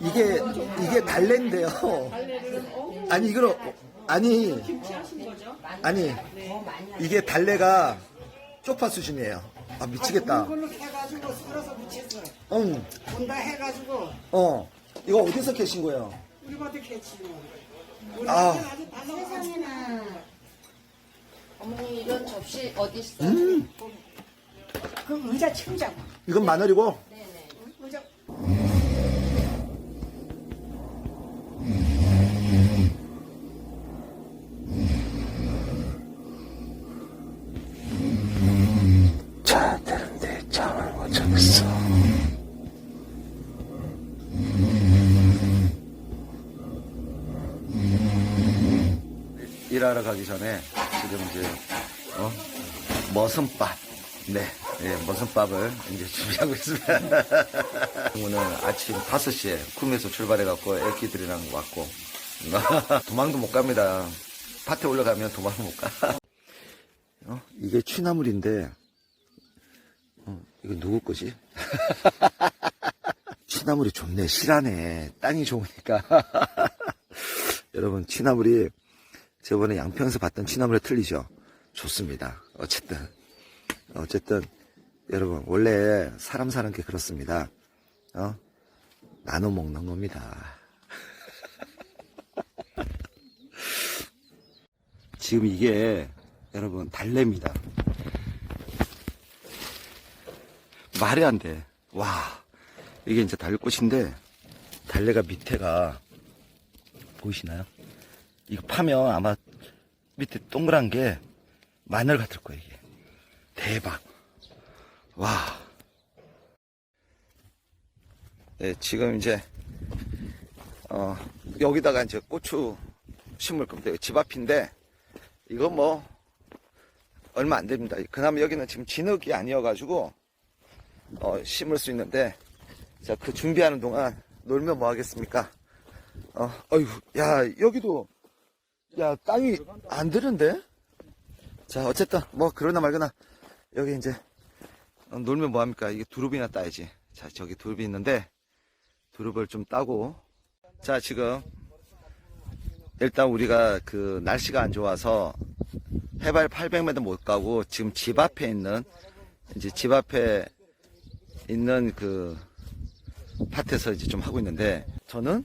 이게 이게 달래인데요. 아니 이거는 어, 아니 아니 이게 달래가 쪽파 수준이에요. 아 미치겠다. 이걸로 해가지고 썰어서 무쳤어. 응. 본다 해가지고 어. 이거 어디서 캐신 거예요? 우리 밭에 캐치. 우리 아. 밭에 아주 다 세상에나. 어머니 이런 접시 어디 있어? 음. 그 의자 치우자고. 이건 마늘이고 네네. 의자. 자 되는데 잠을 못 자겠어. 일하러 가기 전에 지금 이제 어 머슴밥 네, 네 머슴밥을 이제 준비하고 있습니다. 오늘 아침 5시에 쿰에서 출발해갖고 애기들이랑 왔고 도망도 못 갑니다. 밭에 올라가면 도망을 못 가. 어? 이게 취나물인데 어, 이거 누구 거지? 취나물이 좋네, 실하네. 땅이 좋으니까. 여러분, 취나물이 저번에 양평에서 봤던 취나물에 틀리죠? 좋습니다. 어쨌든. 어쨌든, 여러분, 원래 사람 사는 게 그렇습니다. 어? 나눠 먹는 겁니다. 지금 이게, 여러분, 달래입니다. 말이 안 돼. 와. 이게 이제 달꽃인데, 달래가 밑에가, 보이시나요? 이거 파면 아마 밑에 동그란 게 마늘 같을 거예요, 이게. 대박. 와. 네, 지금 이제, 어, 여기다가 이제 고추 심을 겁니다. 집 앞인데, 이거 뭐, 얼마 안 됩니다. 그나마 여기는 지금 진흙이 아니어가지고, 어, 심을 수 있는데, 자, 그 준비하는 동안 놀면 뭐 하겠습니까? 어, 어휴, 야, 여기도, 야, 땅이 안 되는데? 자, 어쨌든, 뭐, 그러나 말거나, 여기 이제, 어, 놀면 뭐 합니까? 이게 두릅이나 따야지. 자, 저기 두릅이 있는데, 두릅을 좀 따고, 자, 지금, 일단 우리가 그 날씨가 안 좋아서 해발 800m 못 가고 지금 집 앞에 있는 이제 집 앞에 있는 그 밭에서 이제 좀 하고 있는데 저는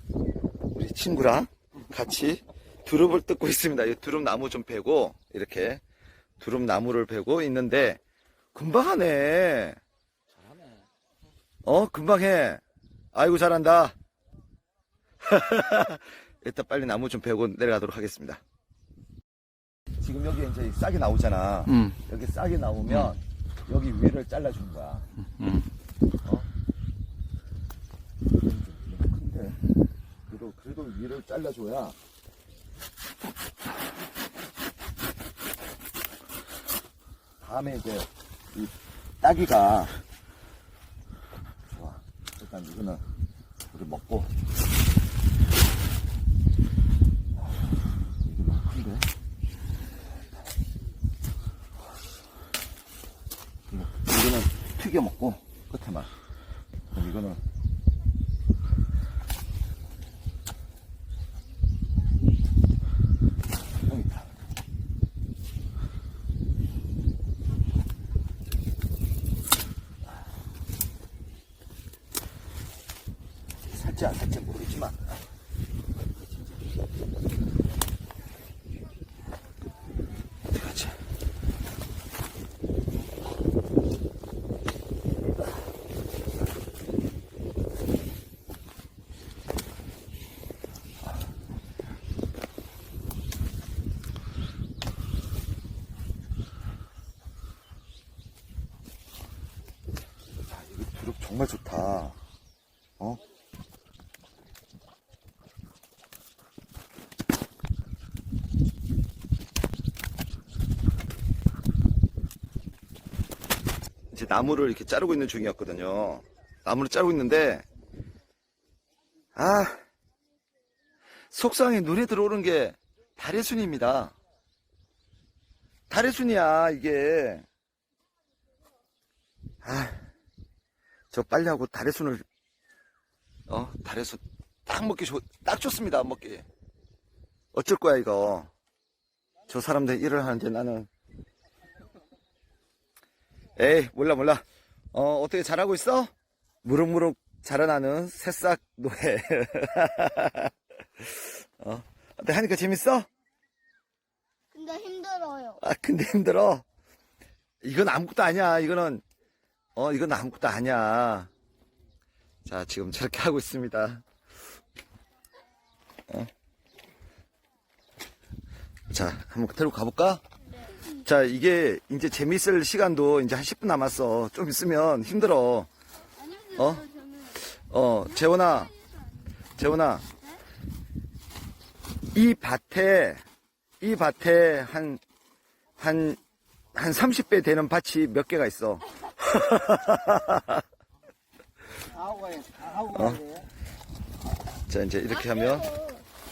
우리 친구랑 같이 두릅을 뜯고 있습니다. 이 두릅 나무 좀 베고 이렇게 두릅 나무를 베고 있는데 금방 하네. 어 금방 해. 아이고 잘한다. 일단 빨리 나무 좀 베고 내려가도록 하겠습니다. 지금 여기 이제 싹이 나오잖아. 음. 여기 싹이 나오면 여기 위를 잘라주는 거야. 음. 어? 이건 좀 큰데. 그래도, 그래도 위를 잘라줘야. 다음에 이제 이 따기가 좋아. 일단 이거는 우리 먹고. 이게 너무 큰데? 이거, 이거는 튀겨 먹고 끝에만. 그럼 이거는 여기 있다. 살지 안 살지 모르겠지만 어떡하지? 야, 이거 두릅 정말 좋다. 어? 이제 나무를 이렇게 자르고 있는 중이었거든요. 나무를 자르고 있는데, 아, 속상해 눈에 들어오는 게 달의 순입니다. 달의 순이야, 이게. 아, 저 빨리 하고 달의 순을, 어, 달의 순, 딱 먹기 좋, 딱 좋습니다, 먹기. 어쩔 거야, 이거. 저 사람들 일을 하는데 나는. 에이, 몰라, 몰라. 어, 어떻게 잘하고 있어? 무럭무럭 자라나는 새싹 노예. 어, 어때, 하니까 재밌어? 근데 힘들어요. 아, 근데 힘들어. 이건 아무것도 아니야. 이거는, 어, 이건 아무것도 아니야. 자, 지금 저렇게 하고 있습니다. 어. 자, 한번 데리고 가볼까? 자, 이게 이제 재밌을 시간도 이제 한 10분 남았어. 좀 있으면 힘들어. 어? 어, 재원아. 재원아. 이 밭에, 이 밭에 한, 한, 한 30배 되는 밭이 몇 개가 있어. 어? 자, 이제 이렇게 하면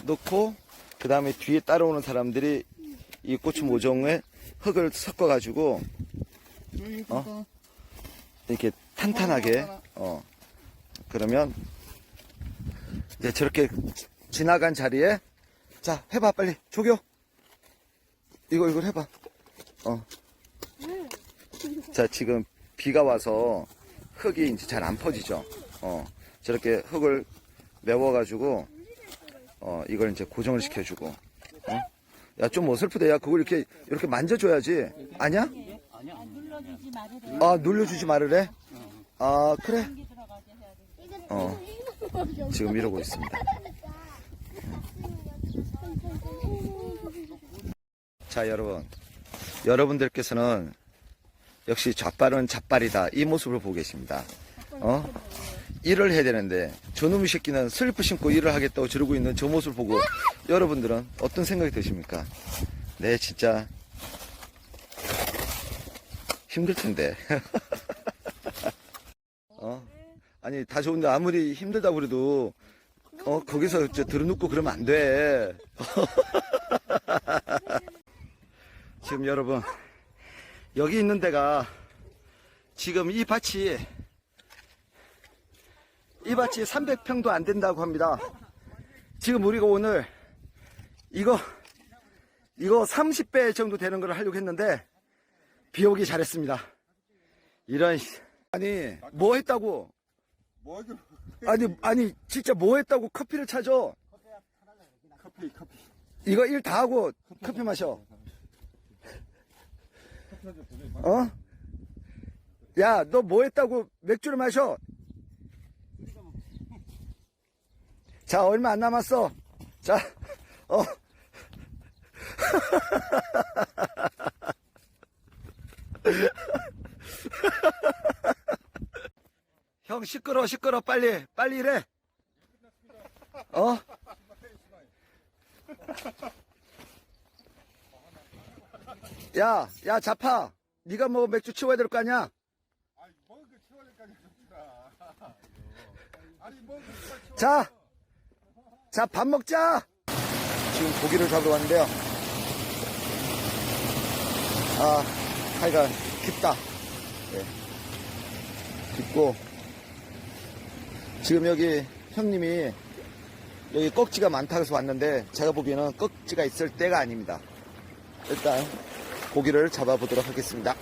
놓고, 그 다음에 뒤에 따라오는 사람들이 이 고추 모종에 흙을 섞어 가지고, 어? 이렇게 탄탄하게, 어, 그러면, 이제 저렇게 지나간 자리에, 자, 해봐, 빨리. 조교. 이거, 이걸 해봐. 어. 자, 지금 비가 와서 흙이 이제 잘 안 퍼지죠. 어. 저렇게 흙을 메워가지고, 어, 이걸 이제 고정을 시켜주고. 어? 야, 좀 어설프다. 야, 그걸 이렇게, 이렇게 만져줘야지. 아냐? 아, 눌러주지 말으래? 아, 그래? 어. 지금 이러고 있습니다. 자, 여러분. 여러분들께서는 역시 좌빨은 좌빨이다. 이 모습을 보고 계십니다. 어? 일을 해야 되는데 저놈의 새끼는 슬리퍼 신고 일을 하겠다고 저러고 있는 저 모습을 보고 여러분들은 어떤 생각이 드십니까? 네, 진짜 힘들 텐데. 어? 아니, 다 좋은데 아무리 힘들다 그래도 어, 거기서 저 들어눕고 그러면 안 돼. 지금 여러분, 여기 있는 데가 지금 이 밭이 이 밭이 300평도 안 된다고 합니다. 지금 우리가 오늘 이거 이거 30배 정도 되는 걸 하려고 했는데 비 오기 잘했습니다. 이런 씨. 아니 뭐 했다고? 아니 아니 진짜 뭐 했다고 커피를 찾아? 커피 커피 이거 일 다 하고 커피 마셔. 어? 야, 너 뭐 했다고 맥주를 마셔? 자, 얼마 안 남았어. 자, 어. 형, 시끄러, 시끄러, 빨리, 빨리 일해. 어? 야, 야, 자파. 네가 뭐 맥주 치워야 될 거 아니야? 아니 뭔그 치워낼까지 좋더라 아니 뭔그 치워 자, 자, 밥 먹자. 지금 고기를 잡으러 왔는데요. 아, 하여간 깊다. 예. 깊고, 지금 여기 형님이 여기 꺽지가 많다고 해서 왔는데, 제가 보기에는 꺽지가 있을 때가 아닙니다. 일단, 고기를 잡아보도록 하겠습니다.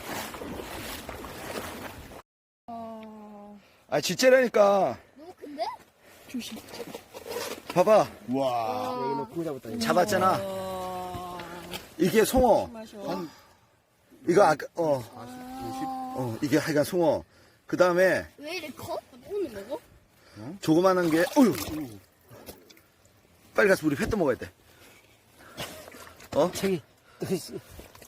아, 진짜라니까. 너 근데? 봐봐. 와 잡았잖아. 이게 송어. 이거 아까 어. 어, 이게 하여간 송어. 그 다음에 왜 이래 커? 오늘 먹어? 조그마한 게 어휴. 빨리 가서 우리 회떠 먹어야 돼. 어? 씨,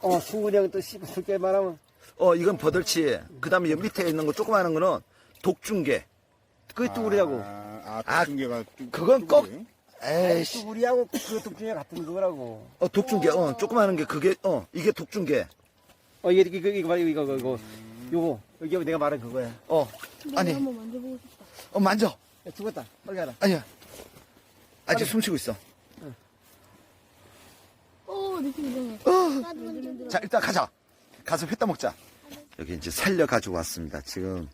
어 승훈이 형또 씹을 게 말하면 어, 이건 버들치. 그 다음에 여기 밑에 있는 거 조그마한 거는 독중개. 그게 또 우리하고 아, 아, 아 중계가 그건 꼭 에이씨. 또 우리하고 그것도 중에 같은 거라고 어, 독중개. 어, 조그마한 게 그게 어, 이게 독중개. 어 이게 이거 이거 말 이거 이거 이거 요거 여기 내가 말한 그거야 어. 아니, 한번 만져보고 싶다. 어, 만져. 야, 죽었다 빨리 가라 아니야. 아직 숨 쉬고 있어. 어, 느낌 이상해. 나도 만져보고 자, 일단 가자. 가서 회 떠 먹자. 여기 이제 살려 가지고 왔습니다. 지금,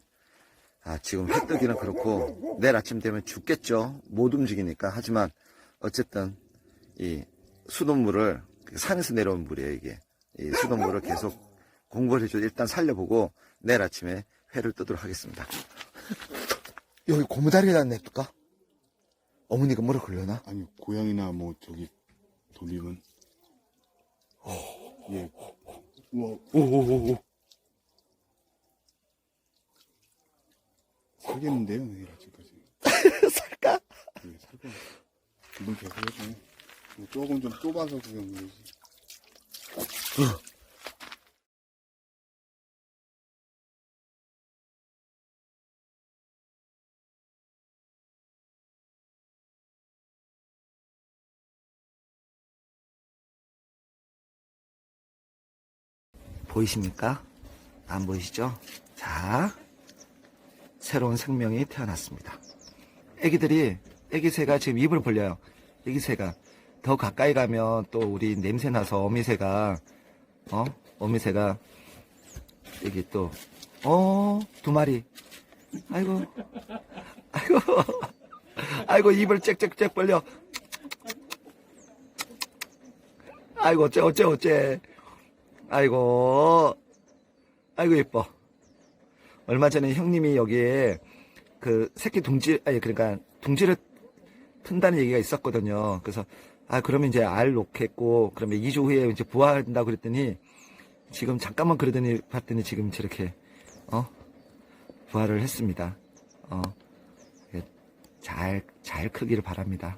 아, 지금 해 뜨기는 그렇고, 내일 아침 되면 죽겠죠. 못 움직이니까. 하지만, 어쨌든, 이 수돗물을, 산에서 내려온 물이에요, 이게. 이 수돗물을 계속 공부를 해줘. 일단 살려보고, 내일 아침에 회를 뜨도록 하겠습니다. 여기 고무다리에다 냅둘까? 어머니가 뭐라 그러려나? 아니 고양이나 뭐 저기 돌리면 예. 우와. 오오오오. 살겠는데요 내일 아침까지? 살까? 예 살것 같아 이건 계속 뭐 조금 좀 좁아서 그런 거지 보이십니까? 안 보이시죠? 자, 새로운 생명이 태어났습니다. 애기들이, 애기새가 지금 입을 벌려요. 애기새가. 더 가까이 가면 또 우리 냄새 나서 어미새가, 어? 어미새가, 여기 또, 어, 두 마리. 아이고, 아이고, 아이고, 입을 짹짹짹 벌려. 아이고, 어째, 어째, 어째. 아이고, 아이고, 예뻐. 얼마 전에 형님이 여기에 그 새끼 둥지, 아니, 그러니까 둥지를 튼다는 얘기가 있었거든요. 그래서, 아, 그러면 이제 알 놓겠고, 그러면 2주 후에 이제 부화한다고 그랬더니, 지금 잠깐만 그러더니 봤더니 지금 저렇게, 어? 부화를 했습니다. 어, 잘, 잘 크기를 바랍니다.